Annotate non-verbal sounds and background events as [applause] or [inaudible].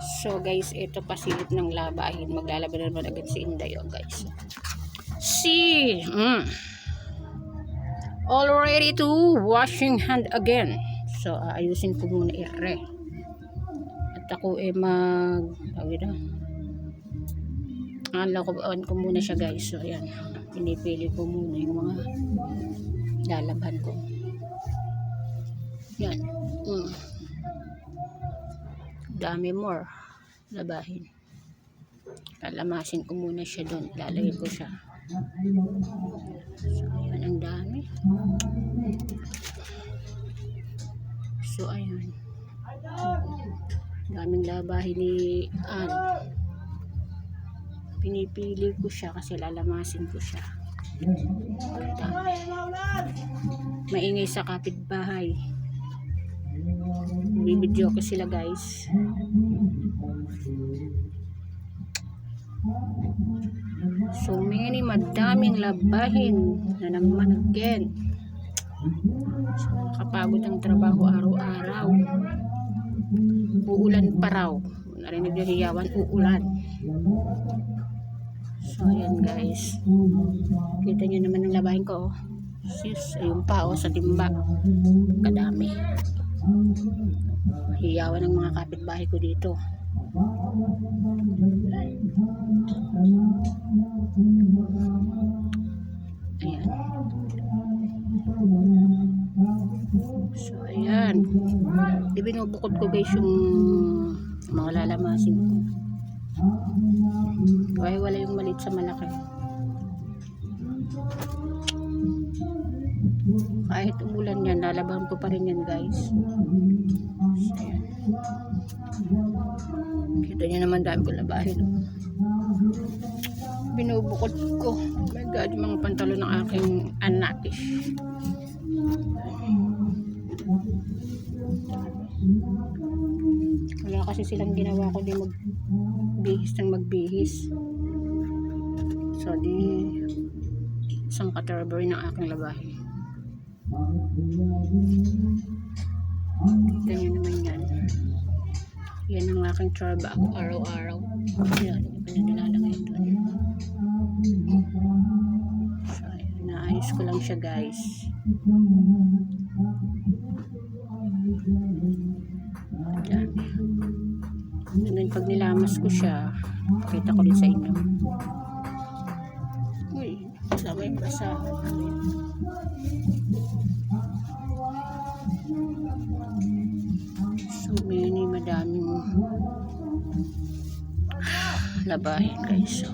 So guys, ito pasilip ng labahin. Maglalaban na naman agad si Inday oh guys. See, mm. all ready to washing hand again. So aayusin ko muna ire. At ako eh mag, tawag na. Ala ko, on ko muna siya guys. So ayan, pinipili ko muna yung mga lalabhan ko. Yan. Mm. Dami more. Labahin. Lalamasin ko muna siya doon. Lalagay ko siya. So, ayan. Ang dami. So, ayan. Daming labahin ni Ann. Pinipili ko siya kasi lalamasin ko siya. Maingay sa kapitbahay. Bibidyo ko sila guys. So many madaming labahin na naman again. So, nakakapagod ang trabaho araw-araw. Uulan pa raw. Narinig yung hiyawan, uulan. So ayan guys. Kita nyo naman ang labahin ko. Oh. Sis, ayun pa oh, sa timba. Kadami. Hiyawan ng mga kapitbahay ko dito. Ayan. So, ayan. Ibinubukod ko guys yung mga lalamasin ko. Wala yung malit sa malaki. Kahit umulan yan, lalaban ko pa rin yan guys. So. Kita nyo naman dami ko labahin. Binubukod ko. Oh my God, yung mga pantalo ng aking anak. eh. Wala kasi silang ginawa ko di magbihis ng magbihis. So di isang category ng aking labahe. Nyo naman yan. Yan ang aking trabaho araw-araw. Yan, pinanilalagay doon. So, ayan, naayos ko lang siya guys. Yan. And then pag nilamas ko siya, pakita ko rin sa inyo. Uy, sama yung basahan namin. So many, madaming [sighs] labahin guys. So,